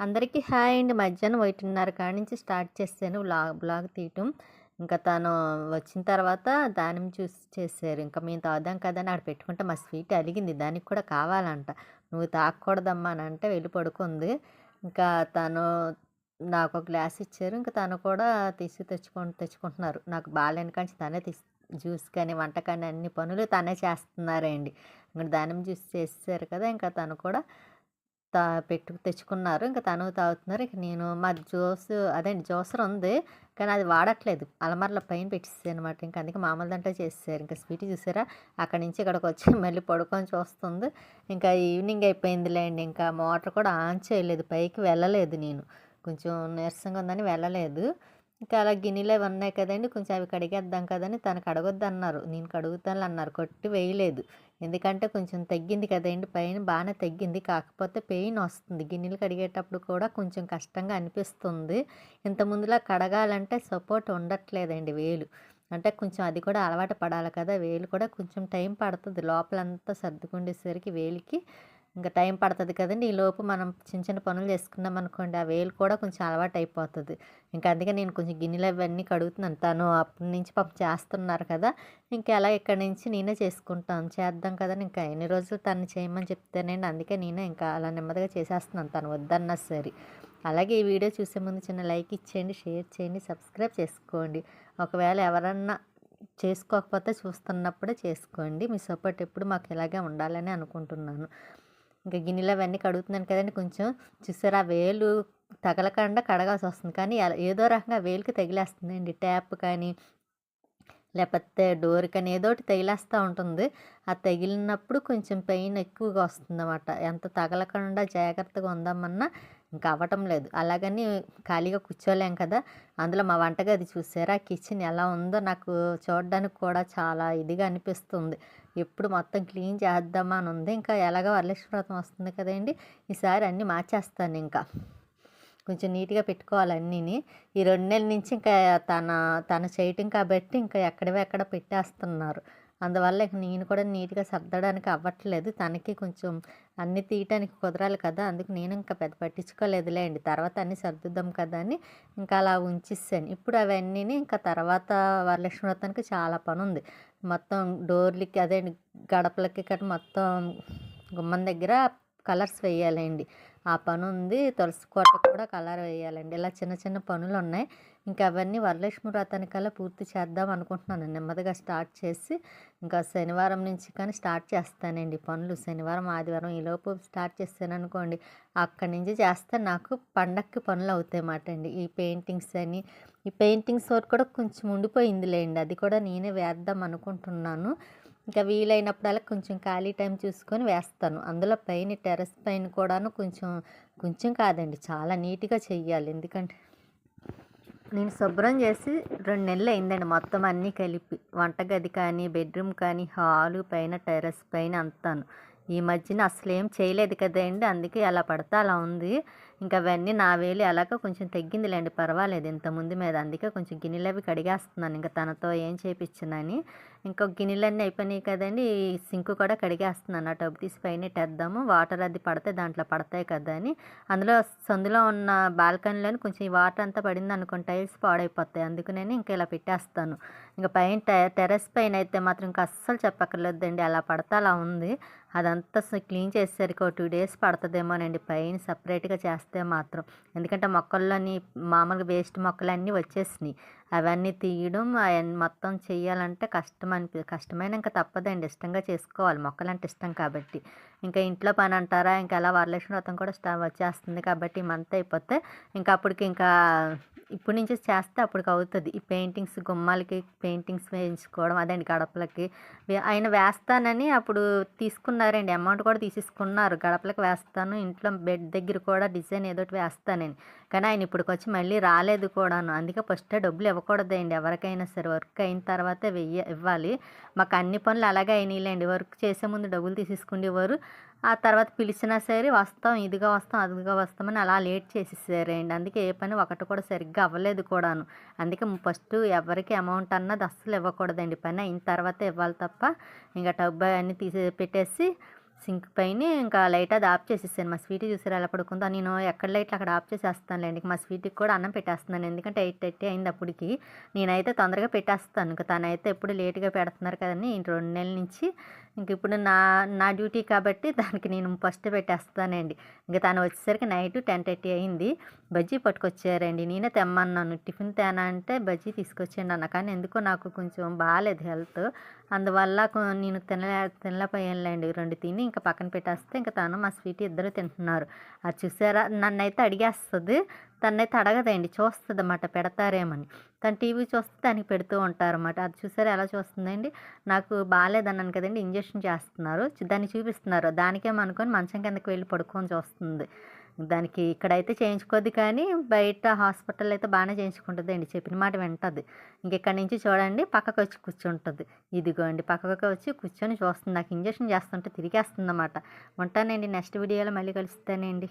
అందరికీ హాయ్ అండి. మధ్యాహ్నం ఒకటిన్నర కాడ నుంచి స్టార్ట్ చేశాను బ్లాగ్ బ్లాగ్ తీయటం. ఇంకా తను వచ్చిన తర్వాత దానిమ్మ చూసి చేశారు. ఇంకా మేము తాగుదాం కదా అని ఆడ పెట్టుకుంటే మా స్వీట్ అలిగింది. దానికి కూడా కావాలంట. నువ్వు తాగకూడదమ్మా అని అంటే వెళ్ళి పడుకుంది. ఇంకా తను నాకు ఒక గ్లాస్ ఇచ్చారు. ఇంకా తను కూడా తీసి తెచ్చుకుంటు తెచ్చుకుంటున్నారు. నాకు బాగాలేని కానీ తనే తీసి జ్యూస్ కానీ వంట కానీ అన్ని పనులు తనే చేస్తున్నారండి. ఇంకా దానిమ్మ జ్యూస్ చేసేసారు కదా. ఇంకా తను కూడా పెట్టు తెచ్చుకున్నారు. ఇంకా తను తాగుతున్నారు. ఇక నేను మా జ్యూస్ అదేండి జ్యూసర్ ఉంది. కానీ అది వాడట్లేదు. అలమార్ల పైన పెట్టేసాను అనమాట. ఇంకా అందుకే మామూలు దంటే చేసేసారు. ఇంకా స్వీట్ చూసారా? అక్కడి నుంచి ఇక్కడికి వచ్చి మళ్ళీ పడుకొని చూస్తుంది. ఇంకా ఈవినింగ్ అయిపోయిందిలేండి. ఇంకా మోటార్ కూడా ఆన్ చేయలేదు. పైకి వెళ్ళలేదు నేను. కొంచెం నీరసంగా ఉందని వెళ్ళలేదు. ఇంకా అలా గిన్నెలు అవి ఉన్నాయి కదండి కొంచెం అవి కడిగేద్దాం కదని తనకు అడగొద్దు అన్నారు నేను కడుగుతాను అన్నారు కొట్టి వేయలేదు. ఎందుకంటే కొంచెం తగ్గింది కదండి పైన బాగానే తగ్గింది. కాకపోతే పెయిన్ వస్తుంది. గిన్నెలు కడిగేటప్పుడు కూడా కొంచెం కష్టంగా అనిపిస్తుంది. ఇంత ముందులా కడగాలంటే సపోర్ట్ ఉండట్లేదండి వేలు. అంటే కొంచెం అది కూడా అలవాటు పడాలి కదా వేలు కూడా కొంచెం టైం పడుతుంది. లోపలంతా సర్దుకుండేసరికి వేలికి ఇంకా టైం పడుతుంది కదండి. ఈ లోపు మనం చిన్న చిన్న పనులు చేసుకున్నాం అనుకోండి ఆ వేలు కూడా కొంచెం అలవాటు అయిపోతుంది. ఇంకా అందుకే నేను కొంచెం గిన్నెలు అవన్నీ కడుగుతున్నాను. తను అప్పటి నుంచి పాపం చేస్తున్నారు కదా. ఇంకా ఎలా ఇక్కడి నుంచి నేనే చేసుకుంటాను. చేద్దాం కదా ఇంకా ఎన్ని రోజులు తను చేయమని చెప్తేనండి అందుకే నేనే ఇంకా అలా నెమ్మదిగా చేసేస్తున్నాను. తను వద్దన్నా సరే. అలాగే ఈ వీడియో చూసే ముందు చిన్న లైక్ ఇచ్చేయండి షేర్ చేయండి సబ్స్క్రైబ్ చేసుకోండి. ఒకవేళ ఎవరన్నా చేసుకోకపోతే చూస్తున్నప్పుడే చేసుకోండి. మీ సపోర్ట్ ఎప్పుడు మాకు ఇలాగే ఉండాలని అనుకుంటున్నాను. ఇంకా గిన్నెలు అవన్నీ కడుగుతున్నాను కదండి కొంచెం. చూసారా? వేలు తగలకుండా కడగాల్సి వస్తుంది. కానీ ఏదో రకంగా వేలుకి తగిలేస్తుందండి. ట్యాప్ కానీ లేకపోతే డోర్ కానీ ఏదో ఒకటి తగిలేస్తూ ఉంటుంది. ఆ తగిలినప్పుడు కొంచెం పెయిన్ ఎక్కువగా వస్తుంది అన్నమాట ఎంత తగలకుండా జాగ్రత్తగా ఉందామన్నా ఇంకా అవ్వటం లేదు. అలాగని ఖాళీగా కూర్చోలేం కదా. అందులో మా వంటగది చూసారా? కిచెన్ ఎలా ఉందో నాకు చూడడానికి కూడా చాలా ఇదిగా అనిపిస్తుంది. ఎప్పుడు మొత్తం క్లీన్ చేద్దామా అని ఉంది. ఇంకా ఎలాగో వరలక్ష్మి వ్రతం వస్తుంది కదండి. ఈసారి అన్నీ మార్చేస్తాను ఇంకా. కొంచెం నీట్గా పెట్టుకోవాలి అన్నీని. ఈ రెండు నెలల నుంచి ఇంకా తన తన చేయటం కాబట్టి ఇంకా ఎక్కడవే ఎక్కడ పెట్టేస్తున్నారు. అందువల్ల ఇక నేను కూడా నీట్గా సర్దడానికి అవ్వట్లేదు. తనకి కొంచెం అన్ని తీయటానికి కుదరాలి కదా అందుకు నేను ఇంకా పెద్ద పట్టించుకోలేదులే అండి. తర్వాత అన్నీ సర్దుద్దాం కదా అని ఇంకా అలా ఉంచేసాను. ఇప్పుడు అవన్నీ ఇంకా తర్వాత వరలక్ష్మి వ్రతానికి చాలా పని ఉంది మొత్తం డోర్లకి అదే గడపలకి కట్ట మొత్తం గుమ్మం దగ్గర కలర్స్ వేయాలండి. ఆ పని ఉంది తులసి కోటకు కూడా కలర్ వేయాలండి. ఇలా చిన్న చిన్న పనులు ఉన్నాయి ఇంకా అవన్నీ వరలక్ష్మి వ్రతానికల్లా పూర్తి చేద్దాం అనుకుంటున్నాను. నెమ్మదిగా స్టార్ట్ చేసి ఇంకా శనివారం నుంచి కానీ స్టార్ట్ చేస్తానండి పనులు. శనివారం ఆదివారం ఈలోపు స్టార్ట్ చేస్తాను అనుకోండి. అక్కడి నుంచి చేస్తే నాకు పండక్కి పనులు అవుతాయి అన్నమాట అండి. ఈ పెయింటింగ్స్ అని ఈ పెయింటింగ్స్ వర్క్ కూడా కొంచెం ఉండిపోయిందిలేండి. అది కూడా నేనే వేద్దాం అనుకుంటున్నాను. ఇంకా వీలైనప్పుడల్లా కొంచెం ఖాళీ టైం చూసుకొని వేస్తాను. అందులో పైన టెర్రస్ పైన కూడాను కొంచెం కొంచెం కాదండి చాలా నీట్గా చెయ్యాలి. ఎందుకంటే నేను శుభ్రం చేసి రెండు నెలలు అయిందండి మొత్తం అన్నీ కలిపి. వంటగది కానీ బెడ్రూమ్ కానీ హాలు పైన టెర్రస్ పైన అంతాను. ఈ మధ్యన అసలు ఏం చేయలేదు కదండి అందుకే అలా పడతా అలా ఉంది. ఇంకా అవన్నీ నా వేలు అలాగ కొంచెం తగ్గిందిలేండి పర్వాలేదు. ఇంత ముందు మీద అందుకే కొంచెం గిన్నెలు అవి కడిగేస్తున్నాను. ఇంకా తనతో ఏం చేయించినని ఇంకా గిన్నెలన్నీ అయిపోయినాయి కదండి. ఈ సింక్ కూడా కడిగేస్తున్నాను. ఆ టబ్ తీసి పైన తెద్దాము వాటర్ అది పడితే దాంట్లో పడతాయి కదా అని. అందులో సందులో ఉన్న బాల్కనీలోని కొంచెం ఈ వాటర్ అంతా పడింది అనుకోండి టైల్స్ పాడైపోతాయి. అందుకనే ఇంకా ఇలా పెట్టేస్తాను. ఇంకా పైన టెర్రస్ పైన అయితే మాత్రం ఇంకా అస్సలు చెప్పక్కర్లేదండి. అలా పడతా అలా ఉంది. అదంతా క్లీన్ చేసేసరికి ఒక టూ డేస్ పడుతుందేమోనండి. పైన సపరేట్గా చేస్తే మాత్రం. ఎందుకంటే మొక్కల్లోని మామూలుగా వేస్ట్ మొక్కలన్నీ వచ్చేసినాయి. అవన్నీ తీయడం అవన్నీ మొత్తం చేయాలంటే కష్టం అనిపి కష్టమైన ఇంకా తప్పదండి. ఇష్టంగా చేసుకోవాలి. మొక్కలంటే ఇష్టం కాబట్టి. ఇంకా ఇంట్లో పని అంటారా? ఇంకా అలా వరలక్ష్మి వ్రతం కూడా స్టా వచ్చేస్తుంది కాబట్టి మంత్ అయిపోతే ఇంకా అప్పటికి ఇంకా ఇప్పటి నుంచి చేస్తే అప్పటికి అవుతుంది. ఈ పెయింటింగ్స్ గుమ్మాలకి పెయింటింగ్స్ వేయించుకోవడం అదండి గడపలకి. ఆయన వేస్తానని అప్పుడు తీసుకున్నారండి. అమౌంట్ కూడా తీసేసుకున్నారు. గడపలకి వేస్తాను. ఇంట్లో బెడ్ దగ్గర కూడా డిజైన్ ఏదోటి వేస్తానని కానీ ఆయన ఇప్పటికి వచ్చి మళ్ళీ రాలేదు కూడాను. అందుకే ఫస్ట్ డబ్బులు ఇవ్వకూడదండి. ఎవరికైనా సరే వర్క్ అయిన తర్వాత వెయ్య ఇవ్వాలి. మాకు అన్ని పనులు అలాగే అయినాయిలేండి. వర్క్ చేసే ముందు డబ్బులు తీసేసుకునేవారు ఆ తర్వాత పిలిచినా సరే వస్తాం. ఇదిగా వస్తాం అదిగా వస్తామని అలా లేట్ చేసేసారండి. అందుకే ఏ పని ఒకటి కూడా సరిగ్గా అవ్వలేదు కూడాను. అందుకే ఫస్ట్ ఎవరికి అమౌంట్ అన్నది అస్సలు ఇవ్వకూడదండి. పని అయిన తర్వాత ఇవ్వాలి తప్ప ఇంకా టబ్ అన్నీ తీసి పెట్టేసి సింక్ పైన ఇంకా లైట్ అది ఆఫ్ చేసేసాను మా స్వీట్ చూసారు ఎలా పడుకుందో? నేను ఎక్కడ లైట్లు అక్కడ ఆఫ్ చేసేస్తానులేండి మా స్వీట్కి కూడా అన్నం పెట్టేస్తున్నాను. ఎందుకంటే ఎయిట్ థర్టీ అయింది అప్పటికి. నేనైతే తొందరగా పెట్టేస్తాను. ఇంకా తనైతే ఎప్పుడు లేట్గా పెడుతున్నారు కదండి. రెండు నెలల నుంచి ఇంక ఇప్పుడు నా నా డ్యూటీ కాబట్టి దానికి నేను ఫస్ట్ పెట్టేస్తానండి. ఇంకా తను వచ్చేసరికి నైట్ టెన్ థర్టీ అయింది. బజ్జీ పట్టుకొచ్చారండి. నేనే తెమ్మన్నాను. టిఫిన్ తేనా అంటే బజ్జీ తీసుకొచ్చాను అన్న కానీ ఎందుకో నాకు కొంచెం బాగాలేదు హెల్త్. అందువల్ల నేను తినలే తినలేకపోయానులేండి. రెండు తిని ఇంకా పక్కన పెట్టేస్తే ఇంకా తను మా స్వీట్ ఇద్దరు తింటున్నారు. అది చూసారా? నన్ను అయితే అడిగేస్తుంది. తనైతే అడగదండి. చూస్తుంది అన్నమాట పెడతారేమని. తను టీవీ చూస్తే దానికి పెడుతూ ఉంటారు అన్నమాట అది చూసారా? ఎలా చూస్తుందండి? నాకు బాగాలేదన్నాను కదండి. ఇంజెక్షన్ చేస్తున్నారు. దాన్ని చూపిస్తున్నారు. దానికేమనుకొని మంచం కిందకి వెళ్ళి పడుకొని చూస్తుంది. దానికి ఇక్కడైతే చేయించుకోద్ది కానీ బయట హాస్పిటల్ అయితే బాగానే చేయించుకుంటుంది అండి చెప్పిన మాట వింటుంది. ఇంకెక్కడి నుంచి చూడండి పక్కకు వచ్చి కూర్చుంటుంది. ఇదిగోండి పక్కకు వచ్చి కూర్చొని చూస్తుంది. నాకు ఇంజెక్షన్ చేస్తుంటే తిరిగేస్తుంది అన్నమాట ఉంటానండి. నెక్స్ట్ వీడియోలో మళ్ళీ కలుస్తానండి.